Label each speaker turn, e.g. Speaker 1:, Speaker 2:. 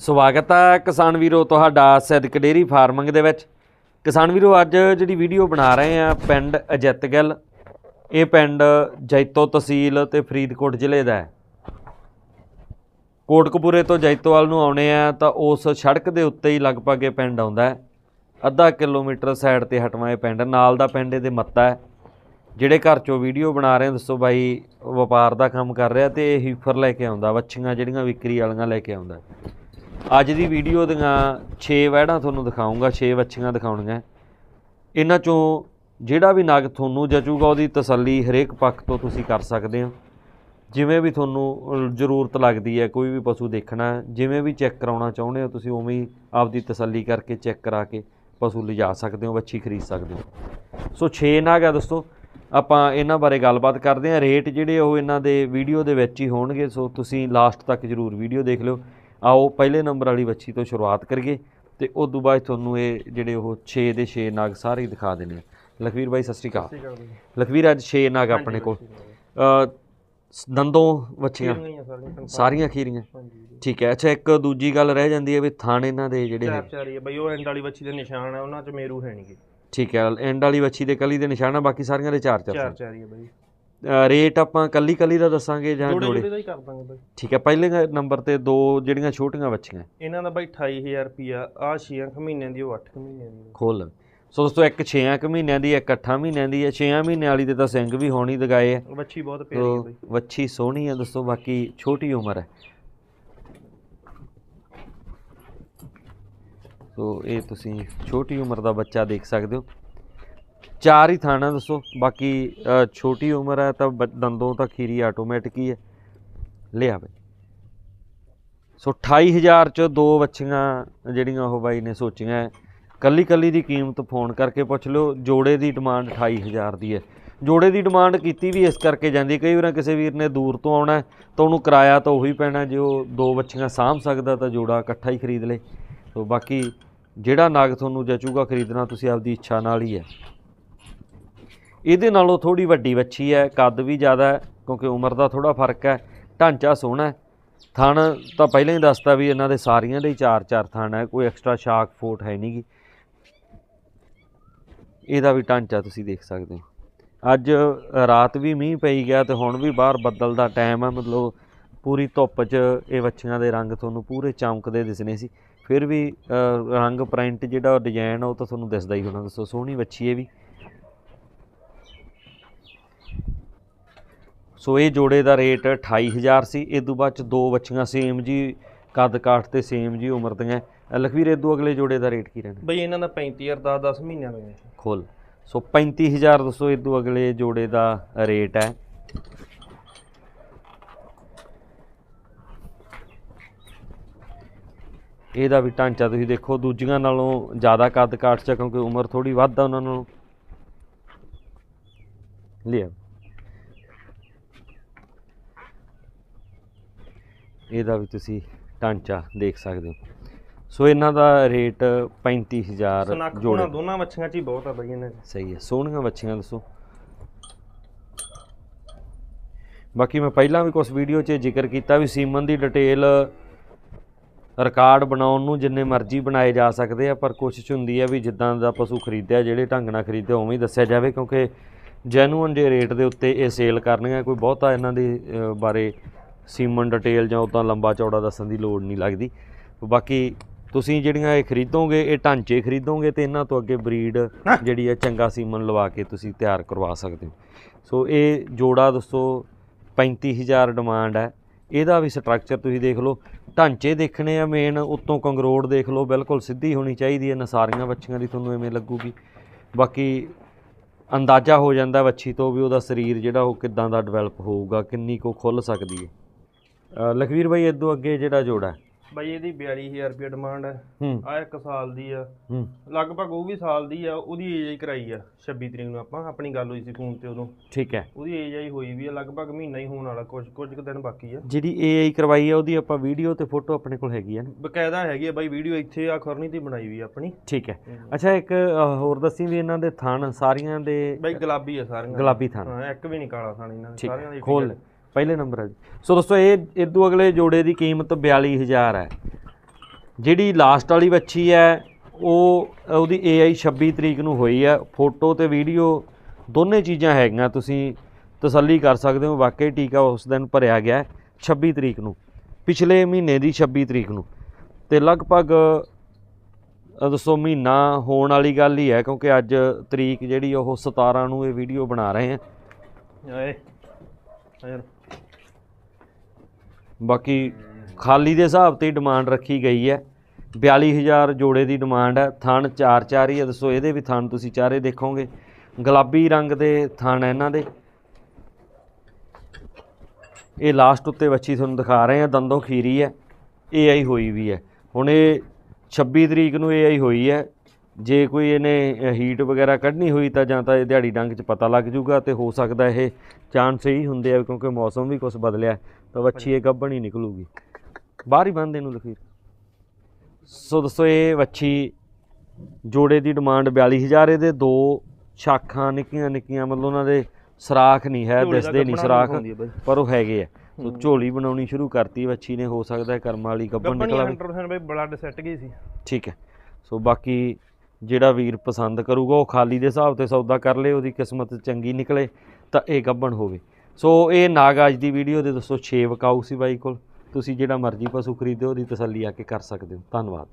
Speaker 1: ਸਵਾਗਤ ਹੈ ਕਿਸਾਨ ਵੀਰੋ ਤੁਹਾਡਾ ਸਿੱਧਕ ਡੇਰੀ ਫਾਰਮਿੰਗ ਦੇ ਵਿੱਚ। ਕਿਸਾਨ ਵੀਰੋ, ਅੱਜ ਜਿਹੜੀ ਵੀਡੀਓ ਬਣਾ ਰਹੇ ਆ ਪਿੰਡ ਅਜਿੱਤਗਿੱਲ, ਇਹ ਪਿੰਡ ਜੈਤੋ ਤਹਿਸੀਲ ਤੇ ਫਰੀਦਕੋਟ ਜ਼ਿਲ੍ਹੇ ਦਾ ਹੈ। ਕੋਟਕਪੂਰੇ ਤੋਂ ਜੈਤੋਵਾਲ ਨੂੰ ਆਉਣੇ ਆ ਤਾਂ ਉਸ ਸੜਕ ਦੇ ਉੱਤੇ ਹੀ ਲਗਭਗ ਇਹ ਪਿੰਡ ਆਉਂਦਾ ਹੈ। ਅੱਧਾ ਕਿਲੋਮੀਟਰ ਸਾਈਡ ਤੇ ਹਟਵਾਂ ਇਹ ਪਿੰਡ, ਨਾਲ ਦਾ ਪਿੰਡ ਇਹਦੇ ਮੱਤਾ ਹੈ। ਜਿਹੜੇ ਘਰ ਚੋਂ ਵੀਡੀਓ ਬਣਾ ਰਹੇ ਦੱਸੋ ਬਾਈ, ਵਪਾਰ ਦਾ ਕੰਮ ਕਰ ਰਿਹਾ ਤੇ ਇਹ ਹੀਫਰ ਲੈ ਕੇ ਆਉਂਦਾ, ਵੱਛੀਆਂ ਜਿਹੜੀਆਂ ਵਿਕਰੀ ਵਾਲੀਆਂ ਲੈ ਕੇ ਆਉਂਦਾ। ਅੱਜ ਦੀ ਵੀਡੀਓ ਦੀਆਂ 6 ਵੈੜਾਂ ਤੁਹਾਨੂੰ ਦਿਖਾਉਂਗਾ 6 ਵੱਛੀਆਂ ਦਿਖਾਉਣੀਆਂ। ਇਹਨਾਂ ਚੋਂ ਜਿਹੜਾ ਵੀ ਨਾਗ ਤੁਹਾਨੂੰ ਜਚੂਗਾ, ਉਹਦੀ ਤਸੱਲੀ ਹਰੇਕ ਪੱਖ ਤੋਂ ਤੁਸੀਂ ਕਰ ਸਕਦੇ ਹੋ। ਜਿਵੇਂ ਵੀ ਤੁਹਾਨੂੰ ਜ਼ਰੂਰਤ ਲੱਗਦੀ ਹੈ, ਕੋਈ ਵੀ ਪਸ਼ੂ ਦੇਖਣਾ, ਜਿਵੇਂ ਵੀ ਚੈੱਕ ਕਰਾਉਣਾ ਚਾਹੁੰਦੇ ਹੋ, ਤੁਸੀਂ ਉਵੇਂ ਹੀ ਆਪਦੀ ਤਸੱਲੀ ਕਰਕੇ ਚੈੱਕ ਕਰਾ ਕੇ ਪਸ਼ੂ ਲਿਜਾ ਸਕਦੇ ਹੋ, ਵੱਛੀ ਖਰੀਦ ਸਕਦੇ ਹੋ। ਸੋ 6 ਨਗ ਆ ਦੋਸਤੋ, ਆਪਾਂ ਇਹਨਾਂ ਬਾਰੇ ਗੱਲਬਾਤ ਕਰਦੇ ਹਾਂ। ਰੇਟ ਜਿਹੜੇ ਉਹ ਇਹਨਾਂ ਦੇ ਵੀਡੀਓ ਦੇ ਵਿੱਚ ਹੀ ਹੋਣਗੇ, ਸੋ ਤੁਸੀਂ ਲਾਸਟ ਤੱਕ ਜਰੂਰ ਵੀਡੀਓ ਦੇਖ ਲਿਓ। ਆਓ ਪਹਿਲੇ ਨੰਬਰ ਵਾਲੀ ਵੱਛੀ ਤੋਂ ਸ਼ੁਰੂਆਤ ਕਰੀਏ ਤੇ ਉਸ ਤੋਂ ਬਾਅਦ ਤੁਹਾਨੂੰ ਇਹ ਜਿਹੜੇ ਉਹ 6 ਦੇ 6 ਨਗ ਸਾਰੇ ਦਿਖਾ ਦੇਣੇ ਲਖਵੀਰ ਬਾਈ ਸਤਿ ਸ਼੍ਰੀ ਅਕਾਲ। ਲਖਵੀਰ ਅੱਜ 6 ਨਗ ਆਪਣੇ ਕੋਲ। ਦੰਦੋਂ ਵੱਛੀਆਂ। ਸਾਰੀਆਂ ਖੀਰੀਆਂ। ਠੀਕ ਹੈ ਅੱਛਾ ਇੱਕ ਦੂਜੀ ਗੱਲ ਰਹਿ ਜਾਂਦੀ ਹੈ ਵੀ ਥਣ ਇਹਨਾਂ ਦੇ ਜਿਹੜੇ ਹੈ
Speaker 2: ਚਾਰ ਹੀ ਆ। ਬਈ ਉਹ ਐਂਡ ਵਾਲੀ ਬੱਚੀ ਦੇ ਨਿਸ਼ਾਨ ਆ ਉਹਨਾਂ 'ਚ ਮੇਰੂ ਹੈ ਨਹੀਂਗੇ
Speaker 1: ਠੀਕ ਹੈ ਐਂਡ ਵਾਲੀ ਵੱਛੀ ਦੇ ਕਲੀ ਦੇ ਨਿਸ਼ਾਨ ਆ ਬਾਕੀ ਸਾਰੀਆਂ ਦੇ ਚਾਰ ਚਾਰ
Speaker 2: ਚਾਰ ਚਾਰ ਹੀ ਬਈ।
Speaker 1: ਰੇਟ ਆਪਾਂ ਕੱਲੀ ਕੱਲੀ ਦਾ ਦੱਸਾਂਗੇ ਜਾਂ
Speaker 2: ਜੋੜੇ
Speaker 1: ਜੋੜੇ?
Speaker 2: ਦਾ ਹੀ ਕਰ ਦਾਂਗੇ ਬਈ।
Speaker 1: ਠੀਕ ਹੈ ਪਹਿਲੇ ਨੰਬਰ ਤੇ ਦੋ ਜਿਹੜੀਆਂ ਛੋਟੀਆਂ ਵੱਛੀਆਂ
Speaker 2: ਇਹਨਾਂ ਦਾ ਬਈ 28000 ਰੁਪਿਆ ਆ 6 ਮਹੀਨਿਆਂ ਦੀ ਉਹ 8 ਮਹੀਨਿਆਂ ਦੀ।
Speaker 1: ਖੋਲ। ਸੋ ਦੋਸਤੋ ਇੱਕ 6 ਮਹੀਨਿਆਂ ਦੀ ਇੱਕ 8 ਮਹੀਨਿਆਂ ਦੀ ਹੈ। 6 ਮਹੀਨਿਆਂ ਵਾਲੀ ਦੇ ਤਾਂ ਸਿੰਘ ਵੀ ਹੋਣੀ ਦਗਾਏ ਆ।
Speaker 2: ਉਹ ਬੱਚੀ ਬਹੁਤ ਪਿਆਰੀ
Speaker 1: ਤੋ
Speaker 2: ਬਈ।
Speaker 1: ਵੱਛੀ ਸੋਹਣੀ ਆ ਦੋਸਤੋ ਬਾਕੀ ਛੋਟੀ ਉਮਰ ਹੈ। ਸੋ ਇਹ ਤੁਸੀਂ ਛੋਟੀ ਉਮਰ ਦਾ ਬੱਚਾ ਦੇਖ ਸਕਦੇ ਹੋ। ਚਾਰ ਹੀ ਥਾਣਾ ਦੱਸੋ, ਬਾਕੀ ਛੋਟੀ ਉਮਰ ਹੈ ਤਾਂ ਬ- ਦੰਦੋਂ ਤਾਂ ਖੀਰੀ ਆਟੋਮੈਟਿਕ ਹੀ ਹੈ। ਲਿਆ ਬਈ। ਸੋ 28000 ਚ ਦੋ ਬੱਚੀਆਂ ਜਿਹੜੀਆਂ ਉਹ ਬਾਈ ਨੇ ਸੋਚੀਆਂ। ਹੈ। ਕੱਲੀ ਕੱਲੀ ਦੀ ਕੀਮਤ ਫੋਨ ਕਰਕੇ ਪੁੱਛ ਲਿਓ, ਜੋੜੇ ਦੀ ਡਿਮਾਂਡ 28000 ਦੀ ਹੈ। ਜੋੜੇ ਦੀ ਡਿਮਾਂਡ ਕੀਤੀ ਵੀ ਇਸ ਕਰਕੇ ਜਾਂਦੀ ਕਈ ਵਾਰ ਕਿਸੇ ਵੀਰ ਨੇ ਦੂਰ ਤੋਂ ਆਉਣਾ ਤਾਂ ਉਹਨੂੰ ਕਿਰਾਇਆ ਤਾਂ ਉਹੀ ਪੈਣਾ, ਜੇ ਉਹ ਦੋ ਬੱਚੀਆਂ ਸਾਂਭ ਸਕਦਾ ਤਾਂ ਜੋੜਾ ਇਕੱਠਾ ਹੀ ਖਰੀਦ ਲੇ। ਸੋ ਬਾਕੀ ਜਿਹੜਾ ਨਾਗ ਤੁਹਾਨੂੰ ਜਚੂਗਾ ਖਰੀਦਣਾ, ਤੁਸੀਂ ਆਪਦੀ ਇੱਛਾ ਨਾਲ ਹੀ ਹੈ। ਇਹਦੇ ਨਾਲੋਂ ਥੋੜੀ ਵੱਡੀ ਵੱਛੀ ਹੈ, ਕੱਦ ਵੀ ਜ਼ਿਆਦਾ ਹੈ, ਕਿਉਂਕਿ ਉਮਰ ਦਾ ਥੋੜਾ ਫ਼ਰਕ ਹੈ, ਢਾਂਚਾ ਸੋਹਣਾ ਥਣ ਤਾਂ ਪਹਿਲਾਂ ਹੀ ਦੱਸਤਾ ਵੀ ਇਹਨਾਂ ਦੇ ਸਾਰੀਆਂ ਦੇ ਚਾਰ ਚਾਰ ਥਣ ਹੈ, ਕੋਈ ਐਕਸਟਰਾ ਸ਼ਾਕ ਫੋਟ ਹੈ ਨਹੀਂਗੀ ਇਹਦਾ ਵੀ ਢਾਂਚਾ ਤੁਸੀਂ ਦੇਖ ਸਕਦੇ ਹੋ। ਅੱਜ ਰਾਤ ਵੀ ਮੀਂਹ ਪਈ ਗਿਆ ਤੇ ਹੁਣ ਵੀ ਬਾਹਰ ਬੱਦਲ ਦਾ ਟਾਈਮ ਹੈ, ਮਤਲਬ ਪੂਰੀ ਧੁੱਪ 'ਚ ਇਹ ਵੱਛੀਆਂ ਦੇ ਰੰਗ ਤੁਹਾਨੂੰ ਪੂਰੇ ਚਮਕਦੇ ਦਿਸਣੇ ਸੀ। ਫਿਰ ਵੀ ਰੰਗ ਪ੍ਰਿੰਟ ਜਿਹੜਾ ਡਿਜ਼ਾਈਨ ਉਹ ਤਾਂ ਤੁਹਾਨੂੰ ਦਿਸਦਾ ਹੀ ਹੋਣਾ, ਦੱਸੋ ਸੋਹਣੀ ਵੱਛੀ ਹੈ ਵੀ। ਸੋ ਇਹ ਜੋੜੇ ਦਾ ਰੇਟ 28000 ਸੀ। ਇਹ ਤੋਂ ਬਾਅਦ ਚ ਦੋ ਬੱਚੀਆਂ ਸੇਮ ਜੀ ਕੱਦ ਕਾਠ ਤੇ ਸੇਮ ਜੀ ਉਮਰ ਦੀਆਂ। ਲਖਵੀਰ ਇਹ ਤੋਂ ਅਗਲੇ ਜੋੜੇ ਦਾ ਰੇਟ ਕੀ ਰਹਿਣਾ
Speaker 2: ਬਈ ਇਹਨਾਂ ਦਾ 35000 10 10 ਮਹੀਨਿਆਂ ਦਾ
Speaker 1: ਖੋਲ। ਸੋ 35000 ਦੋਸਤੋ ਇਹ ਤੋਂ ਅਗਲੇ ਜੋੜੇ ਦਾ ਰੇਟ ਹੈ। ਇਹਦਾ ਵੀ ਢਾਂਚਾ ਤੁਸੀਂ ਦੇਖੋ ਦੂਜੀਆਂ ਨਾਲੋਂ ਜ਼ਿਆਦਾ ਕੱਦ ਕਾਠ ਚ ਕਿਉਂਕਿ ਉਮਰ ਥੋੜੀ ਵੱਧ ਆ ਉਹਨਾਂ ਨਾਲੋਂ। ਲਿਆ। ਇਹਦਾ ਵੀ ਤੁਸੀਂ ਢਾਂਚਾ ਦੇਖ ਸਕਦੇ ਹੋ। ਸੋ ਇਹਨਾਂ ਦਾ ਰੇਟ 35000
Speaker 2: ਸਨੱਖ
Speaker 1: ਜੋੜੇ।
Speaker 2: ਦੋਨਾਂ ਬੱਚੀਆਂ 'ਚ ਹੀ ਬਹੁਤ ਆ ਬਈ ਇਹਨਾਂ 'ਚ
Speaker 1: ਸਹੀ ਹੈ ਸੋਹਣੀਆਂ ਬੱਚੀਆਂ ਦੱਸੋ। ਬਾਕੀ ਮੈਂ ਪਹਿਲਾਂ ਵੀ ਕੁਝ ਵੀਡੀਓ 'ਚ ਜ਼ਿਕਰ ਕੀਤਾ ਵੀ ਸੀਮਨ ਦੀ ਡਿਟੇਲ ਰਿਕਾਰਡ ਬਣਾਉਣ ਨੂੰ ਜਿੰਨੇ ਮਰਜ਼ੀ ਬਣਾਏ ਜਾ ਸਕਦੇ ਆ ਪਰ ਕੋਸ਼ਿਸ਼ ਹੁੰਦੀ ਹੈ ਵੀ ਜਿੱਦਾਂ ਦਾ ਪਸ਼ੂ ਖਰੀਦਿਆ ਜਿਹੜੇ ਢੰਗ ਨਾਲ ਖਰੀਦਿਆ ਉਵੇਂ ਹੀ ਦੱਸਿਆ ਜਾਵੇ ਕਿਉਂਕਿ ਜੈਨੂਅਨ ਜੇ ਰੇਟ ਦੇ ਉੱਤੇ ਇਹ ਸੇਲ ਕਰਨੀਆਂ ਕੋਈ ਬਹੁਤਾ ਇਹਨਾਂ ਦੀ ਬਾਰੇ ਸੀਮਨ ਡਿਟੇਲ ਜਾਂ ਉਦਾਂ ਲੰਬਾ ਚੌੜਾ ਦੱਸਣ ਦੀ ਲੋੜ ਨਹੀਂ ਲੱਗਦੀ। ਬਾਕੀ ਤੁਸੀਂ ਜਿਹੜੀਆਂ ਇਹ ਖਰੀਦੋਗੇ, ਇਹ ਢਾਂਚੇ ਖਰੀਦੋਗੇ ਤੇ ਇਹਨਾਂ ਤੋਂ ਅੱਗੇ ਬਰੀਡ ਜਿਹੜੀ ਹੈ ਚੰਗਾ ਸੀਮਨ ਲਵਾ ਕੇ ਤੁਸੀਂ ਤਿਆਰ ਕਰਵਾ ਸਕਦੇ ਹੋ। ਸੋ ਇਹ ਜੋੜਾ ਦੋਸਤੋ 35000 ਡਿਮਾਂਡ ਹੈ। ਇਹਦਾ ਵੀ ਸਟਰਕਚਰ ਤੁਸੀਂ ਦੇਖ ਲਓ। ਢਾਂਚੇ ਦੇਖਣੇ ਆ ਮੇਨ ਉੱਤੋਂ ਕੰਗਰੋੜ ਦੇਖ ਲਓ, ਬਿਲਕੁਲ ਸਿੱਧੀ ਹੋਣੀ ਚਾਹੀਦੀ ਹੈ। ਨਸਾਰੀਆਂ ਬੱਚੀਆਂ ਦੀ ਤੁਹਾਨੂੰ ਐਵੇਂ ਲੱਗੂਗੀ। ਬਾਕੀ ਅੰਦਾਜ਼ਾ ਹੋ ਜਾਂਦਾ ਵੱਛੀ ਤੋਂ ਵੀ ਉਹਦਾ ਸਰੀਰ ਜਿਹੜਾ ਉਹ ਕਿੱਦਾਂ ਦਾ ਡਿਵੈਲਪ ਹੋਊਗਾ, ਕਿੰਨੀ ਕੋ ਖੁੱਲ ਸਕਦੀ ਹੈ। ਅ, ਲਖਵੀਰ ਭਾਈ ਇਦੋਂ ਅੱਗੇ ਜਿਹੜਾ ਜੋੜਾ? ਹੈ
Speaker 2: ਬਈ ਇਹਦੀ 42000 ਰੁਪਿਆ ਡਿਮਾਂਡ ਹੈ
Speaker 1: ਹੂੰ।
Speaker 2: ਆ ਇੱਕ ਸਾਲ ਦੀ ਆ।
Speaker 1: ਹੂੰ।
Speaker 2: ਲਗਭਗ ਉਹ ਵੀ ਸਾਲ ਦੀ ਆ ਉਹਦੀ ਏਜ ਹੀ ਕਰਾਈ ਆ 26 ਤਰੀਕ ਨੂੰ ਆਪਾਂ ਆਪਣੀ ਗੱਲ ਹੋਈ ਸੀ ਫੋਨ ਤੇ ਉਦੋਂ।
Speaker 1: ਠੀਕ ਹੈ।
Speaker 2: ਉਹਦੀ ਏਜ ਆਈ ਹੋਈ ਵੀ ਆ ਲਗਭਗ ਮਹੀਨਾ ਹੀ ਹੋਣ ਵਾਲਾ ਕੁਝ ਕੁਝ ਕੁ ਦਿਨ ਬਾਕੀ ਆ।
Speaker 1: ਜਿਹੜੀ ਏਆਈ ਕਰਵਾਈ ਹੈ ਉਹਦੀ ਆਪਾਂ ਵੀਡੀਓ ਤੇ ਫੋਟੋ ਆਪਣੇ ਕੋਲ ਹੈਗੀ ਹੈ ਨਾ?
Speaker 2: ਬਕਾਇਦਾ ਹੈਗੀ ਆ ਬਾਈ ਵੀਡੀਓ ਇੱਥੇ ਆ ਖੁਰਨੀ ਤੇ ਬਣਾਈ ਵੀ ਆ ਆਪਣੀ।
Speaker 1: ਠੀਕ ਹੈ। ਅੱਛਾ ਇੱਕ ਅ, ਹੋਰ ਦੱਸੀ ਵੀ ਇਹਨਾਂ ਦੇ ਥਣ ਸਾਰੀਆਂ ਦੇ
Speaker 2: ਬਾਈ ਗੁਲਾਬੀ ਆ ਸਾਰੀਆਂ।
Speaker 1: ਗੁਲਾਬੀ ਥਣ।
Speaker 2: ਹਾਂ ਇੱਕ ਵੀ ਨਹੀਂ ਕਾਲਾ ਥਾਣ ਇਹਨਾਂ ਦੇ ਸਾਰਿਆਂ
Speaker 1: ਹੈ
Speaker 2: ਦੇ
Speaker 1: ਖੋਲ। ਪਹਿਲੇ ਨੰਬਰ ਹੈ ਜੀ। ਸੋ ਦੋਸਤੋ ਇਹ ਇਦੋਂ ਅਗਲੇ ਜੋੜੇ ਦੀ ਕੀਮਤ 42000 ਹੈ। ਜਿਹੜੀ ਲਾਸਟ ਵਾਲੀ ਬੱਚੀ ਹੈ ਉਹ ਉਹਦੀ AI 26 ਤਰੀਕ ਨੂੰ ਹੋਈ ਹੈ। ਫੋਟੋ ਤੇ ਵੀਡੀਓ ਦੋਨੇ ਚੀਜ਼ਾਂ ਹੈਗੀਆਂ ਤੁਸੀਂ ਤਸੱਲੀ ਕਰ ਸਕਦੇ ਹੋ। ਵਾਕਈ ਟੀਕਾ ਉਸ ਦਿਨ ਭਰਿਆ ਗਿਆ ਹੈ, 26 ਤਰੀਕ ਨੂੰ। ਪਿਛਲੇ ਮਹੀਨੇ ਦੀ 26 ਤਰੀਕ ਨੂੰ। ਤੇ ਲਗਭਗ ਅ, ਦੱਸੋ ਮਹੀਨਾ ਹੋਣ ਵਾਲੀ ਗੱਲ ਹੀ ਹੈ ਕਿਉਂਕਿ ਅੱਜ ਤਰੀਕ ਜਿਹੜੀ ਉਹ 17 ਨੂੰ ਇਹ ਵੀਡੀਓ ਬਣਾ ਰਹੇ ਹਾਂ।
Speaker 2: ਓਏ ਯਾਰ
Speaker 1: ਬਾਕੀ ਖਾਲੀ ਦੇ ਹਿਸਾਬ ਤੇ ਡਿਮਾਂਡ ਰੱਖੀ ਗਈ ਹੈ। 42000 ਜੋੜੇ ਦੀ ਡਿਮਾਂਡ ਹੈ। ਥਣ ਚਾਰ ਚਾਰ ਹੀ ਹੈ। ਦੱਸੋ ਇਹਦੇ ਵੀ ਥਣ ਤੁਸੀਂ ਚਾਰੇ ਦੇਖੋਗੇ। ਗੁਲਾਬੀ ਰੰਗ ਦੇ ਥਣ ਹੈ ਇਹਨਾਂ ਦੇ। ਇਹ ਲਾਸਟ ਉੱਤੇ ਵੱਛੀ ਤੁਹਾਨੂੰ ਦਿਖਾ ਰਹੇ ਆ ਦੰਦੋਂ ਖੀਰੀ ਹੈ। AI ਹੋਈ ਵੀ ਹੈ। ਹੁਣ ਇਹ 26 ਤਰੀਕ ਨੂੰ AI ਹੋਈ ਹੈ। ਜੇ ਕੋਈ ਇਹਨੇ ਹੀਟ ਵਗੈਰਾ ਕੱਢਣੀ ਹੋਈ ਤਾਂ ਜਾਂ ਤਾਂ ਇਹ ਦਿਹਾੜੀ ਡੰਗ 'ਚ ਪਤਾ ਲੱਗ ਜੂਗਾ ਤੇ ਹੋ ਸਕਦਾ ਇਹ ਚਾਂਸ ਹੀ ਹੁੰਦੇ ਆ ਕਿਉਂਕਿ ਮੌਸਮ ਵੀ ਕੁਝ ਬਦਲਿਆ ਤਾਂ ਵੱਛੀ ਇਹ ਗੱਭਣ ਹੀ ਨਿਕਲੂਗੀ। ਬਾਹਰ ਹੀ ਬੰਦ ਇਹਨੂੰ ਲਖੀਰ। ਸੋ ਦੋਸਤੋ ਇਹ ਵੱਛੀ ਜੋੜੇ ਦੀ ਡਿਮਾਂਡ 42000 ਇਹਦੇ ਦੋ ਸ਼ਾਖਾਂ ਨਿੱਕੀਆਂ ਨਿੱਕੀਆਂ ਮਤਲਬ ਉਹਨਾਂ ਦੇ ਸਰਾਖ ਨਹੀਂ ਹੈ ਦਿਸਦੇ ਨਹੀਂ ਸਰਾਖ। ਪਰ ਉਹ ਹੈਗੇ ਆ। ਸੋ ਝੋਲੀ ਬਣਾਉਣੀ ਸ਼ੁਰੂ ਕਰਤੀ ਵੱਛੀ ਨੇ ਹੋ ਸਕਦਾ ਕਰਮਾਂ ਵਾਲੀ ਗੱਭਣ ਨਿਕਲ ਆਵੇ
Speaker 2: 100% ਬਈ ਬਲੱਡ ਸੈੱਟ ਗਈ ਸੀ।
Speaker 1: ਠੀਕ ਹੈ। ਸੋ ਬਾਕੀ ਜਿਹੜਾ ਵੀਰ ਪਸੰਦ ਕਰੂਗਾ ਉਹ ਖਾਲੀ ਦੇ ਹਿਸਾਬ ਤੇ ਸੌਦਾ ਕਰ ਲੇ, ਉਹਦੀ ਕਿਸਮਤ ਚੰਗੀ ਨਿਕਲੇ ਤਾਂ ਇਹ ਗੱਭਣ ਹੋਵੇ। ਸੋ ਇਹ ਨਾਗ ਅੱਜ ਦੀ ਵੀਡੀਓ ਦੇ ਦੋਸਤੋ 6 ਵਕਾਊ ਸੀ ਬਾਈ ਕੋਲ। ਤੁਸੀਂ ਜਿਹੜਾ ਮਰਜ਼ੀ ਪਸ਼ੂ ਖਰੀਦੋ, ਉਹਦੀ ਤਸੱਲੀ ਆ ਕੇ ਕਰ ਸਕਦੇ ਹੋ। ਧੰਨਵਾਦ।